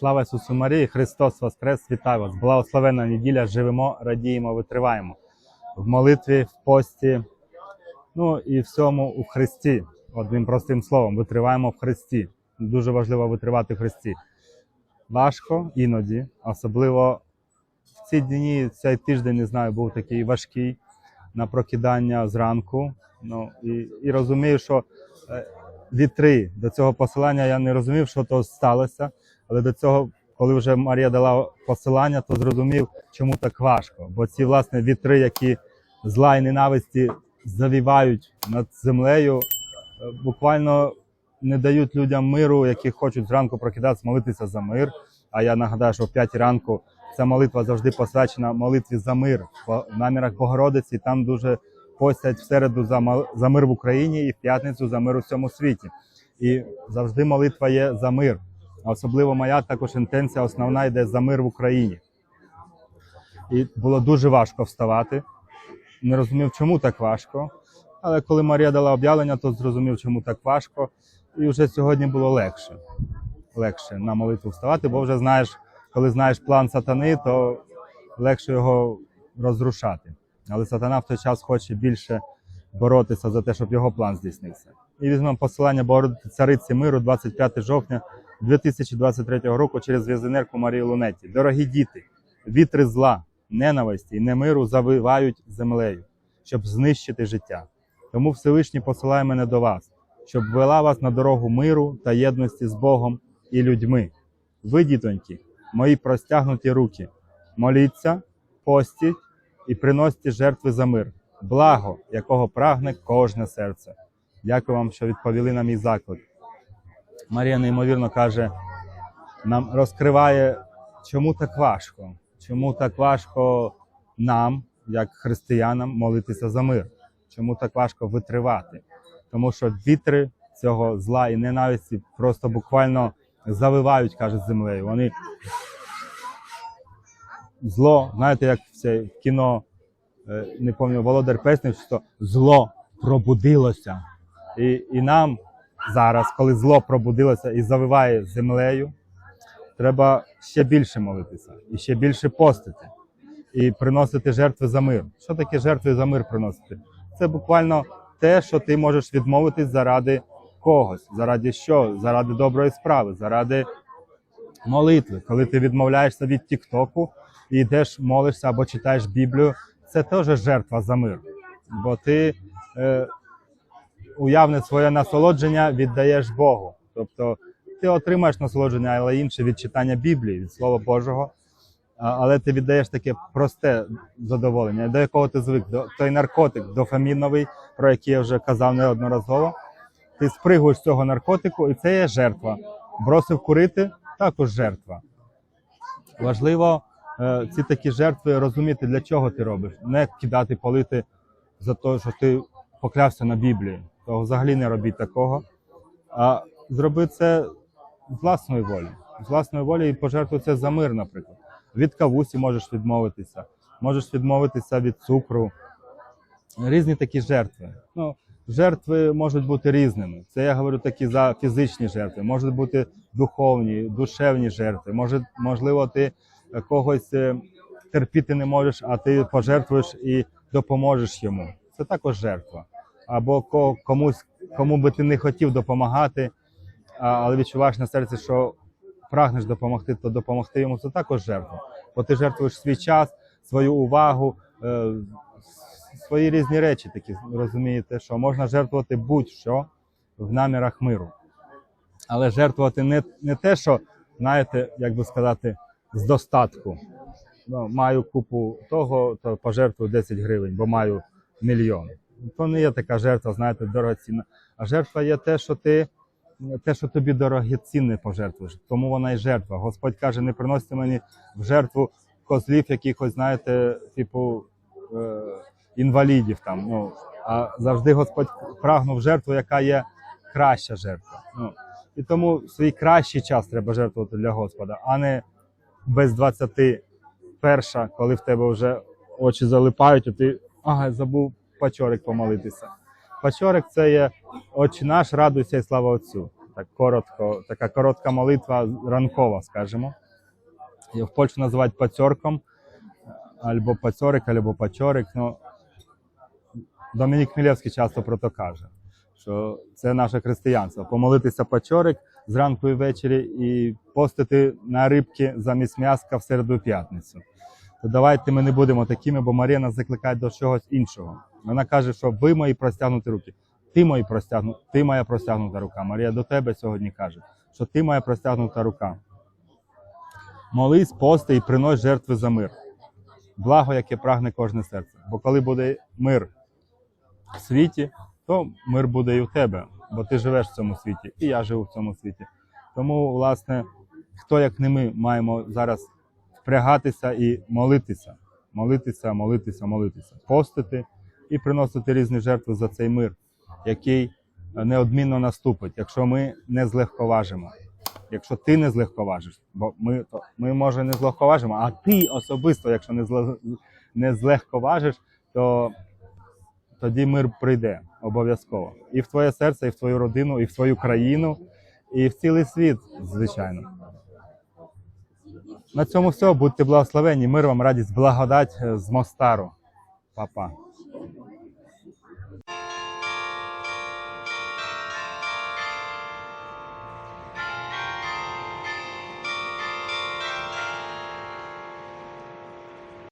Слава Ісусу Марії, Христос Воскрес, вітаю вас! Благословенна неділя, живемо, радіємо, витриваємо в молитві, в пості, ну і всьому у Христі. Одним простим словом, витриваємо в Христі. Дуже важливо витривати в Христі. Важко іноді, особливо в ці дні, цей тиждень, не знаю, був такий важкий на прокидання зранку. Ну, і, і розумію, що е, вітри до цього посилання я не розумів, що то сталося. Але до цього, коли вже Марія дала посилання, то зрозумів, чому так важко. Бо ці власне вітри, які зла і ненависті завівають над землею, е, буквально не дають людям миру, які хочуть зранку прокидатися, молитися за мир. А я нагадаю, що о 5 ранку ця молитва завжди посвячена молитві за мир в намірах Богородиці. Там дуже постять в середу за за мир в Україні і в п'ятницю за мир у всьому світі. І завжди молитва є за мир. А Особливо моя також інтенція основна йде за мир в Україні. І було дуже важко вставати. Не розумів, чому так важко. Але коли Марія дала об'явлення, то зрозумів, чому так важко. І вже сьогодні було легше. Легше на молитву вставати, бо вже знаєш, коли знаєш план сатани, то легше його розрушати. Але сатана в той час хоче більше боротися за те, щоб його план здійснився. І візьмемо посилання Богородиці Цариці Миру 25 жовтня 2023 року через в'язенерку Марії Лунеті. Дорогі діти, вітри зла, ненависті і немиру завивають землею, щоб знищити життя. Тому Всевишній посилає мене до вас, щоб вела вас на дорогу миру та єдності з Богом і людьми. Ви, дітоньки, мої простягнуті руки, моліться, постіть і приносьте жертви за мир, благо, якого прагне кожне серце. Дякую вам, що відповіли на мій заклик. Марія неймовірно каже, нам розкриває, чому так важко, чому так важко нам, як християнам, молитися за мир, чому так важко витривати. Тому що вітри цього зла і ненависті просто буквально завивають, каже, землею. Вони зло, знаєте, як в це кіно, е, не пам'ятаю, Володар Песнів, що зло пробудилося. І, і нам зараз, коли зло пробудилося і завиває землею, треба ще більше молитися і ще більше постити і приносити жертви за мир. Що таке жертви за мир приносити? Це буквально те, що ти можеш відмовитись заради когось, заради що? Заради доброї справи, заради молитви. Коли ти відмовляєшся від Тіктоку і йдеш, молишся або читаєш Біблію, це теж жертва за мир. Бо ти е, уявне своє насолодження віддаєш Богу. Тобто ти отримаєш насолодження, але інше від читання Біблії, від Слова Божого. Але ти віддаєш таке просте задоволення, до якого ти звик, до той наркотик дофаміновий, про який я вже казав неодноразово. Ти спригуєш з цього наркотику, і це є жертва. Бросив курити також жертва. Важливо е, ці такі жертви розуміти, для чого ти робиш. Не кидати, палити за те, що ти поклявся на Біблії. То взагалі не робіть такого. А зроби це з власної волі. З власної волі і пожертвуй за мир, наприклад. Від кавусі можеш відмовитися, можеш відмовитися від цукру. Різні такі жертви. Ну, жертви можуть бути різними. Це я говорю такі за фізичні жертви, можуть бути духовні, душевні жертви. Може, можливо, ти когось е, терпіти не можеш, а ти пожертвуєш і допоможеш йому. Це також жертва. Або комусь, кому би ти не хотів допомагати, але відчуваєш на серці, що прагнеш допомогти, то допомогти йому це також жертва. Бо ти жертвуєш свій час, свою увагу, е, свої різні речі такі, розумієте, що можна жертвувати будь-що в намірах миру. Але жертвувати не, не те, що, знаєте, як би сказати, з достатку. Ну, маю купу того, то пожертвую 10 гривень, бо маю мільйон. То не є така жертва, знаєте, дорогоцінна. А жертва є те, що ти те, що тобі дорогоцінне пожертвуєш. Тому вона і жертва. Господь каже, не приносите мені в жертву козлів, якихось, знаєте, типу е, інвалідів там. Ну, а завжди Господь прагнув жертву, яка є краща жертва. Ну, і тому свій кращий час треба жертвувати для Господа, а не без 21, коли в тебе вже очі залипають, і ти ага, забув пачорик помолитися. Пачорик це є Отче наш, радуйся і слава Отцю. так коротко, така коротка молитва ранкова, скажімо. Її В Польщі називають пацьорком, або пацьорик, або пачорик. Ну, Домінік Хмілєвський часто про то каже, що це наше християнство. Помолитися пачорик зранку і ввечері і постити на рибки замість м'яска в середу п'ятницю. То давайте ми не будемо такими, бо Марія нас закликає до чогось іншого. Вона каже, що ви мої простягнуті руки. Ти мої простягну, ти моя простягнута рука. Марія до тебе сьогодні каже, що ти моя простягнута рука. Молись, пости і принось жертви за мир. Благо, яке прагне кожне серце. Бо коли буде мир в світі, то мир буде і у тебе, бо ти живеш в цьому світі, і я живу в цьому світі. Тому, власне, хто як не ми маємо зараз впрягатися і молитися, молитися, молитися, молитися, постити і приносити різні жертви за цей мир, який неодмінно наступить, якщо ми не злегковажимо. Якщо ти не злегковажиш, бо ми, то, ми може не злегковажимо, а ти особисто, якщо не, зле, не злегковажиш, то тоді мир прийде обов'язково. І в твоє серце, і в твою родину, і в твою країну, і в цілий світ, звичайно. На цьому все. Будьте благословені. Мир вам, радість, благодать з Мостару. Па-па.